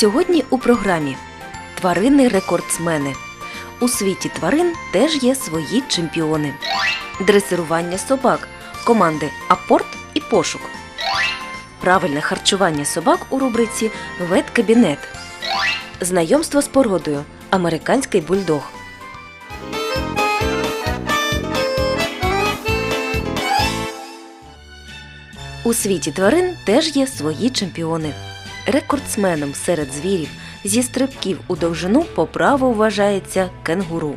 Сьогодні у програмі Тварини рекордсмени. У світі тварин теж є свої чемпіони. Дресирування собак, команди Апорт і пошук. Правильне харчування собак у рубриці Веткабінет. Знайомство з породою. Американський бульдог. У світі тварин теж є свої чемпіони. Рекордсменом серед звірів зі стрибків у довжину по праву вважається кенгуру.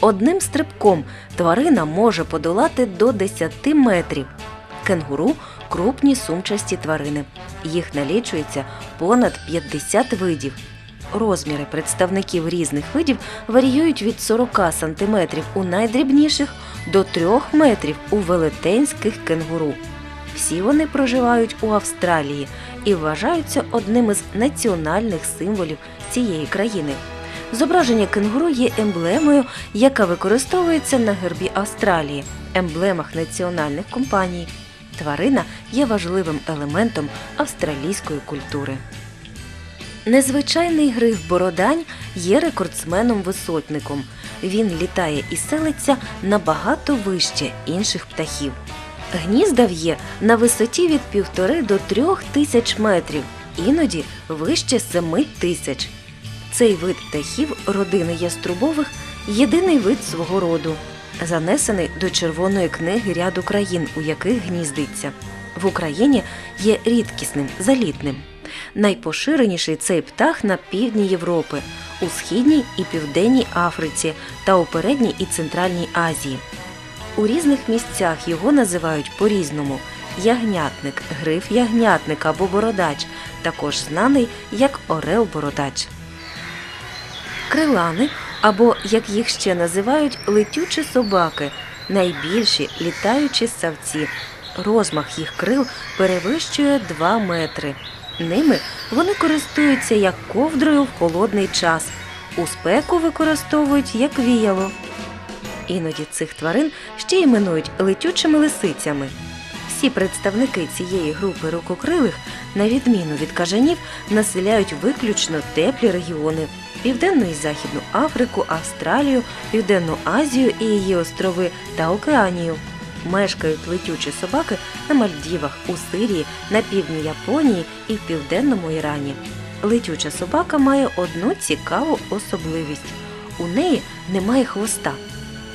Одним стрибком тварина може подолати до 10 метрів. Кенгуру крупні сумчасті тварини. Їх налічується понад 50 видів. Розміри представників різних видів варіюють від 40 см у найдрібніших до 3 метрів у велетенських кенгуру. Всі вони проживають у Австралії і вважаються одним із національних символів цієї країни. Зображення кенгуру є емблемою, яка використовується на гербі Австралії, емблемах національних компаній. Тварина є важливим елементом австралійської культури. Незвичайний гриф Бородань є рекордсменом-висотником. Він літає і селиться набагато вище інших птахів. Гнізда в'є на висоті від півтори до трьох тисяч метрів, іноді вище семи тисяч. Цей вид птахів родини яструбових єдиний вид свого роду, занесений до Червоної книги ряду країн, у яких гніздиться. В Україні є рідкісним залітним. Найпоширеніший цей птах на півдні Європи, у східній і південній Африці та у передній і центральній Азії. У різних місцях його називають по-різному ягнятник, гриф ягнятник або бородач, також знаний як орел-бородач. Крилани, або, як їх ще називають, летючі собаки, найбільші літаючі савці. Розмах їх крил перевищує 2 метри. Ними вони користуються як ковдрою в холодний час. У спеку використовують як віяло. Іноді цих тварин ще іменують летючими лисицями. Всі представники цієї групи рукокрилих, на відміну від кажанів, населяють виключно теплі регіони Південну і Західну Африку, Австралію, Південну Азію і її острови та Океанію. Мешкають летючі собаки на Мальдівах, у Сирії, на півдні Японії і в південному Ірані. Летюча собака має одну цікаву особливість: у неї немає хвоста.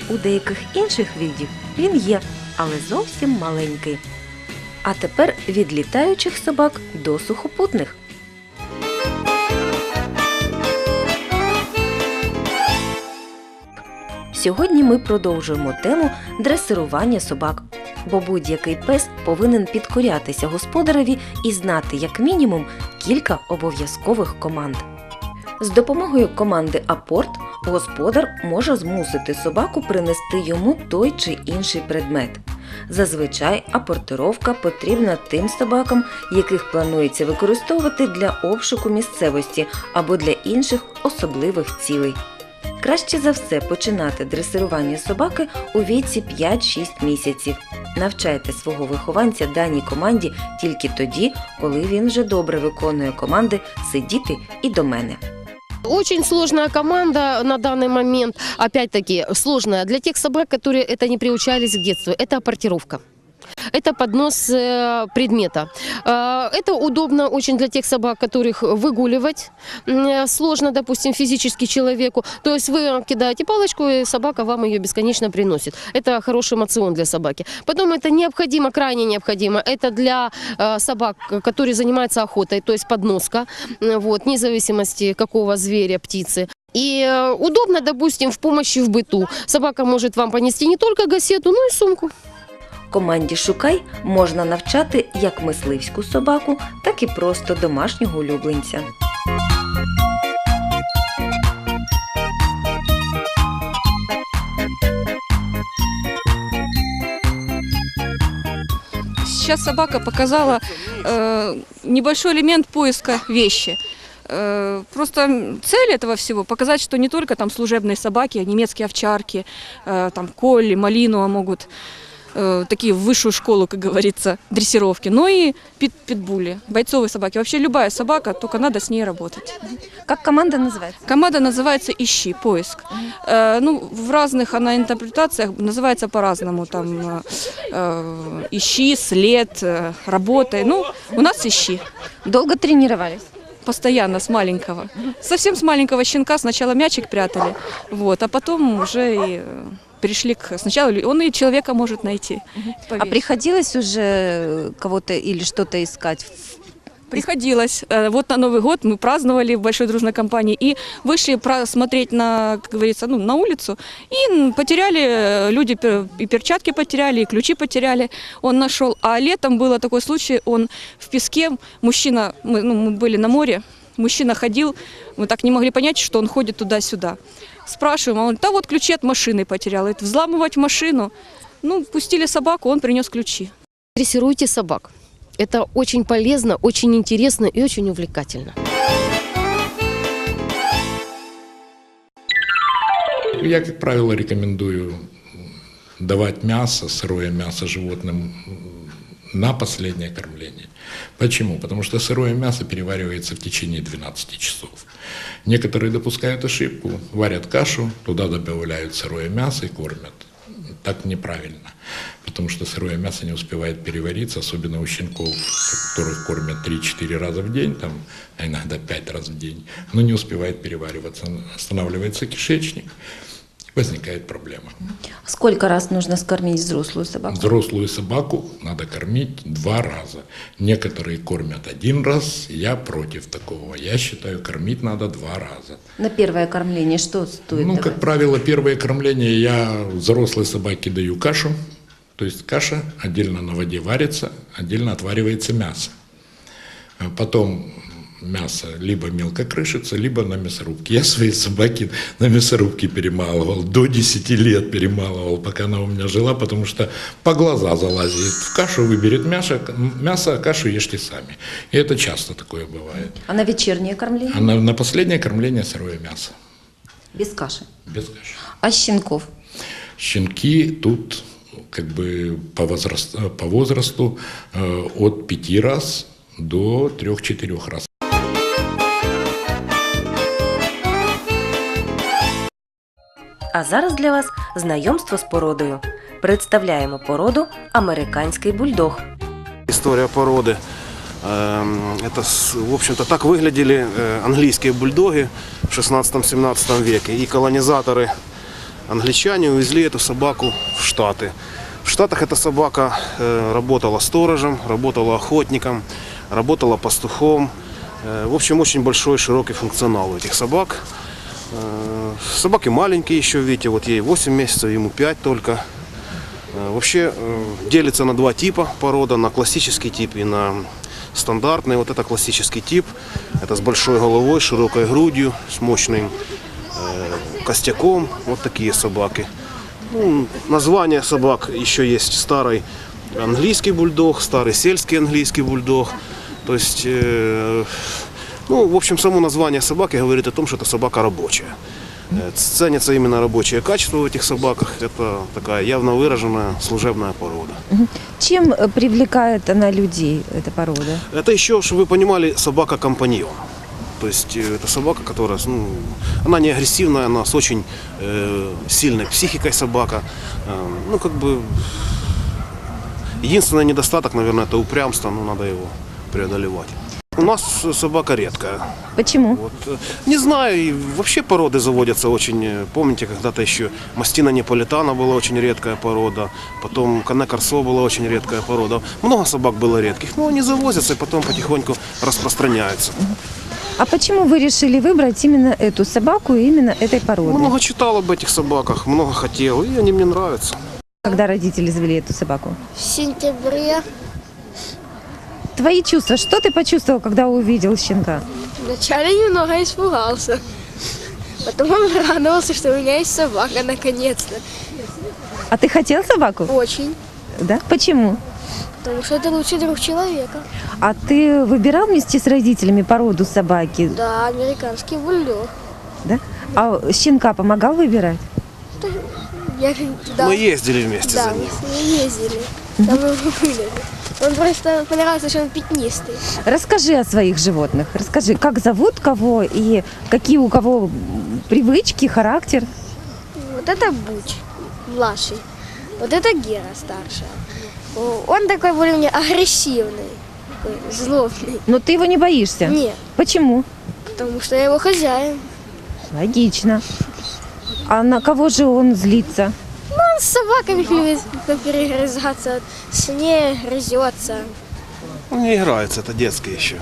У деяких інших видів він є, але зовсім маленький. А тепер від літаючих собак до сухопутних. Сьогодні ми продовжуємо тему дресирування собак, бо будь-який пес повинен підкорятися господареві і знати як мінімум кілька обов'язкових команд. З допомогою команди Апорт господар може змусити собаку принести йому той чи інший предмет. Зазвичай апортировка потрібна тим собакам, яких планується використовувати для обшуку місцевості або для інших особливих цілей. Краще за все починати дресирування собаки у віці 5-6 місяців. Навчайте свого вихованця даній команді тільки тоді, коли він вже добре виконує команди сидіти і до мене. Очень сложная команда на данный момент. Опять-таки, сложная для тех собак, которые это не приучались к детству. Это апортировка. Это поднос э, предмета. Э, Это удобно очень для тех собак, которых выгуливать м, сложно, допустим, физически человеку. То есть вы кидаете палочку, и собака вам ее бесконечно приносит. Это хороший мацион для собаки. Потом это необходимо, крайне необходимо. Это для э, собак, которые занимаются охотой, то есть подноска, вот, вне зависимости какого зверя, птицы. И э, удобно, допустим, в помощи в быту. Собака может вам понести не только гассету, но и сумку. Команді Шукай можна навчати як мисливську собаку, так і просто домашнього улюбленця. Сейчас собака показала э, небольшой элемент поиска вещи. Э, просто цель этого всего показать, что не только там служебные собаки, а немецкие овчарки, э, там колли, малинуа могут э, такие в высшую школу, как говорится, дрессировки, но и пит питбули, бойцовые собаки. Вообще любая собака, только надо с ней работать. Как команда называется? Команда называется «Ищи», «Поиск». Э, ну, в разных она интерпретациях называется по-разному. Там э, э, «Ищи», «След», э, «Работай». Ну, у нас «Ищи». Долго тренировались? Постоянно, с маленького. Совсем с маленького щенка сначала мячик прятали, вот, а потом уже и перешли к... Сначала лю- он и человека может найти. А повесить. приходилось уже кого-то или что-то искать? Приходилось. Э, Вот на Новый год мы праздновали в большой дружной компании и вышли про- смотреть на, как говорится, ну, на улицу. И м, потеряли, э, люди пер- и перчатки потеряли, и ключи потеряли. Он нашел. А летом было такой случай, он в песке, мужчина, мы, ну, мы были на море, мужчина ходил, мы так не могли понять, что он ходит туда-сюда. Спрашиваем, а он, да вот ключи от машины потерял. Это взламывать машину. Ну, пустили собаку, он принес ключи. Дрессируйте собак. Это очень полезно, очень интересно и очень увлекательно. Я, как правило, рекомендую давать мясо, сырое мясо животным на последнее кормление. Почему? Потому что сырое мясо переваривается в течение 12 часов. Некоторые допускают ошибку, варят кашу, туда добавляют сырое мясо и кормят. Так неправильно, потому что сырое мясо не успевает перевариться, особенно у щенков, которых кормят 3-4 раза в день, там, а иногда 5 раз в день, но не успевает перевариваться, останавливается кишечник, возникает проблема. Сколько раз нужно скормить взрослую собаку? Взрослую собаку надо кормить два раза. Некоторые кормят один раз, я против такого. Я считаю, кормить надо два раза. На первое кормление что стоит Ну, давать? как правило, первое кормление я взрослой собаке даю кашу. То есть каша отдельно на воде варится, отдельно отваривается мясо. А Потом мясо либо мелко крышится, либо на мясорубке. Я своей собаки на мясорубке перемалывал, до 10 лет перемалывал, пока она у меня жила, потому что по глаза залазит. В кашу выберет мясо, мясо а кашу ешьте сами. И это часто такое бывает. А на вечернее кормление? А на, на последнее кормление сырое мясо, Без каши. без каши. А щенков? Щенки тут как бы по возрасту, по возрасту э, от 5 раз до 3-4 раз. А зараз для вас знайомство з породою. Представляємо породу американський бульдог. История породы. Эм, Это, с- в общем-то, так выглядели э, английские бульдоги в 16-17 веке. И колонизаторы англичане увезли эту собаку в Штаты. В Штатах эта собака э, работала сторожем, работала охотником, работала пастухом. Э, В общем, очень большой, широкий функционал у этих собак. Э, Собаки маленькие еще, видите, вот ей 8 месяцев, ему 5 только. Э, Вообще э, делится на два типа порода, на классический тип и на стандартный. Вот это классический тип. Это с большой головой, широкой грудью, с мощным э, костяком. Вот такие собаки. Ну, название собак еще есть старый английский бульдог, старый сельский английский бульдог. То есть, э, ну, в общем, само название собаки говорит о том, что это собака рабочая. Э, Ценятся именно рабочие качества в этих собаках. Это такая явно выраженная служебная порода. Чем э, привлекает она людей, эта порода? Это еще, чтобы вы понимали, собака-компаньон. То есть э, это собака, которая, ну, она не агрессивная, она с очень э, сильной психикой собака. Э, ну, как бы, единственный недостаток, наверное, это упрямство, но надо его преодолевать. У нас собака редкая. Почему? Вот, э, не знаю, и вообще породы заводятся очень. э, Помните, когда-то еще мастина неаполитана была очень редкая порода, потом коне корсо была очень редкая порода. Много собак было редких, но они завозятся и потом потихоньку распространяются. А почему вы решили выбрать именно эту собаку и именно этой породы? Много читал об этих собаках, много хотел, и они мне нравятся. Когда родители завели эту собаку? В сентябре Твои чувства, что ты почувствовал, когда увидел щенка? вначале немного испугался. Потом обрадовался, что у меня есть собака наконец-то. А ты хотел собаку? Очень. Да? Почему? Потому что это лучший друг человека. А ты выбирал вместе с родителями породу собаки? Да, американский бульдог. Да? А щенка помогал выбирать? Я туда... Мы ездили вместе Да, за мы ним. с ней ездили. Там мы выляли. Он просто понравился, что он пятнистый. Расскажи о своих животных. Расскажи, как зовут кого и какие у кого привычки, характер. Вот это Буч, младший. Вот это Гера, старшая. Он такой более-менее агрессивный, такой злобный. Но ты его не боишься. Нет, Почему? потому что я его хозяин. Логично. А на кого же он злится? Он с собаками любит перегрызаться, с ней грызется. Он не играется, это детские еще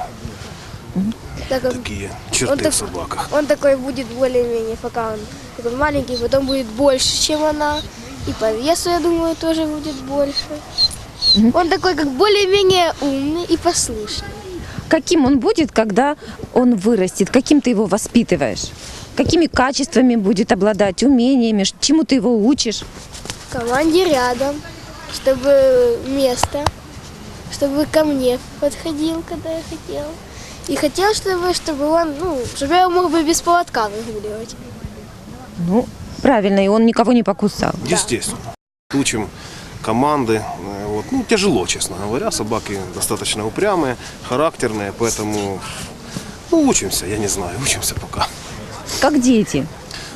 Так он, такие он, черты так- в собаках. он такой будет более-менее, пока он такой маленький, потом будет больше, чем она. И по весу, я думаю, тоже будет больше. Он такой, как более-менее умный и послушный. Каким он будет, когда он вырастет? Каким ты его воспитываешь? Какими качествами будет обладать, умениями, чему ты его учишь? В команде рядом, чтобы место, чтобы ко мне подходил, когда я хотел. И хотел, чтобы, чтобы он, ну, чтобы я мог бы без поводка выгуливать. Ну, правильно, и он никого не покусал. Естественно. Учим команды. э, Вот. Ну, тяжело, честно говоря. Собаки достаточно упрямые, характерные, поэтому ну, учимся, я не знаю, учимся пока. Как дети.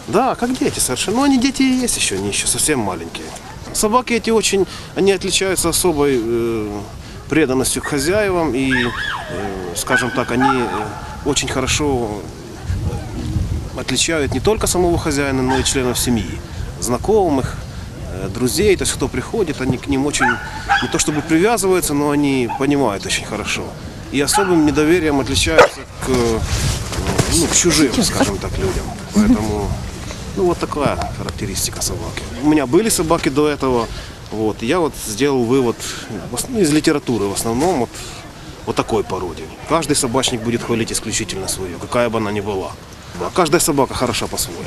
Да, как дети совершенно. Ну, они дети и есть еще, они еще совсем маленькие. Собаки эти очень, они отличаются особой э, преданностью к хозяевам и, э, скажем так, они э, очень хорошо отличают не только самого хозяина, но и членов семьи, знакомых, э, друзей, то есть кто приходит, они к ним очень, не то чтобы привязываются, но они понимают очень хорошо. И особым недоверием отличаются к, э, ну, к чужим, скажем так, людям. Поэтому, ну, вот такая характеристика собаки. У меня были собаки до этого, вот, и я вот сделал вывод в основ- из литературы в основном вот, вот такой породе. Каждый собачник будет хвалить исключительно свою, какая бы она ни была. Да, каждая собака хороша по-своему.